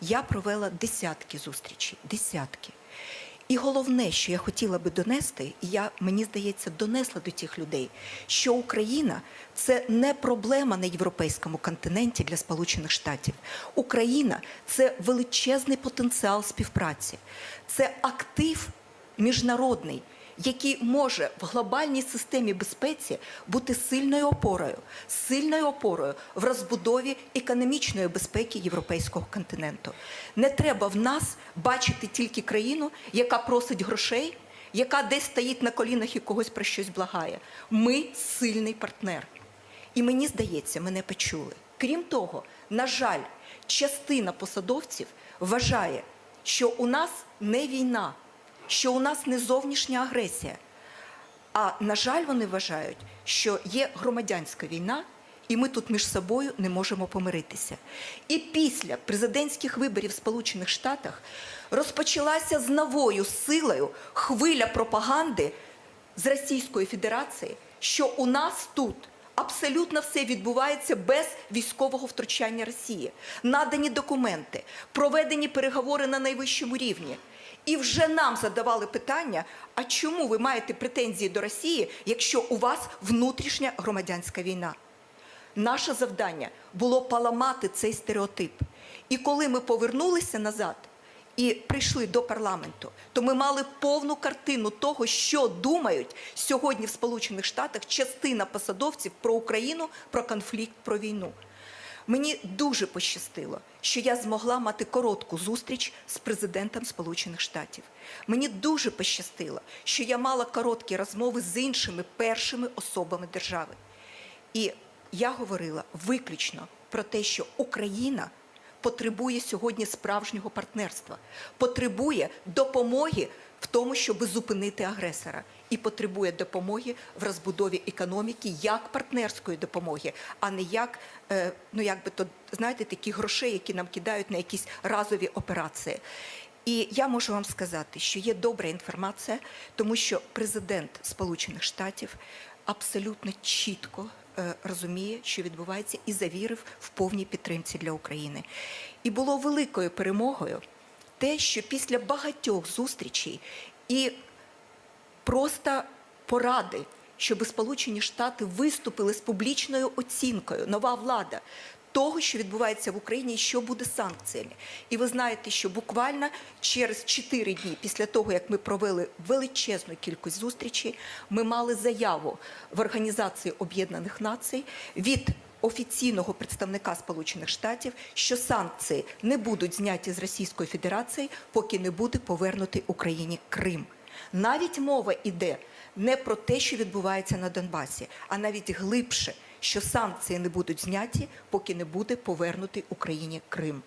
Я провела десятки зустрічей, десятки. І головне, що я хотіла би донести, і я мені здається, донесла до тих людей, що Україна це не проблема на європейському континенті для Сполучених Штатів. Україна це величезний потенціал співпраці, це актив міжнародний, який може в глобальній системі безпеці бути сильною опорою, сильною опорою в розбудові економічної безпеки європейського континенту. Не треба в нас бачити тільки країну, яка просить грошей, яка десь стоїть на колінах і когось про щось благає. Ми сильний партнер. І мені здається, мене почули. Крім того, на жаль, частина посадовців вважає, що у нас не війна, що у нас не зовнішня агресія. А на жаль, вони вважають, що є громадянська війна, і ми тут між собою не можемо помиритися. І після президентських виборів в Сполучених Штатах розпочалася з новою силою хвиля пропаганди з Російської Федерації, що у нас тут абсолютно все відбувається без військового втручання Росії. Надані документи, проведені переговори на найвищому рівні. І вже нам задавали питання: а чому ви маєте претензії до Росії, якщо у вас внутрішня громадянська війна? Наше завдання було поламати цей стереотип. І коли ми повернулися назад і прийшли до парламенту, то ми мали повну картину того, що думають сьогодні в Сполучених Штатах частина посадовців про Україну, про конфлікт, про війну. Мені дуже пощастило, що я змогла мати коротку зустріч з президентом Сполучених Штатів. Мені дуже пощастило, що я мала короткі розмови з іншими першими особами держави. І я говорила виключно про те, що Україна потребує сьогодні справжнього партнерства, потребує допомоги в тому, щоб зупинити агресора, і потребує допомоги в розбудові економіки як партнерської допомоги, а не як е, ну якби то знаєте, такі грошей, які нам кидають на якісь разові операції. І я можу вам сказати, що є добра інформація, тому що президент Сполучених Штатів абсолютно чітко розуміє, що відбувається, і завірив в повній підтримці для України. І було великою перемогою те, що після багатьох зустрічей і просто поради, щоб Сполучені Штати виступили з публічною оцінкою, нова влада. Того, що відбувається в Україні, і що буде санкціями, і ви знаєте, що буквально через 4 дні після того, як ми провели величезну кількість зустрічей, ми мали заяву в Організації Об'єднаних Націй від офіційного представника Сполучених Штатів, що санкції не будуть зняті з Російської Федерації, поки не буде повернутий Україні Крим. Навіть мова йде не про те, що відбувається на Донбасі, а навіть глибше, що санкції не будуть зняті, поки не буде повернутий Україні Крим.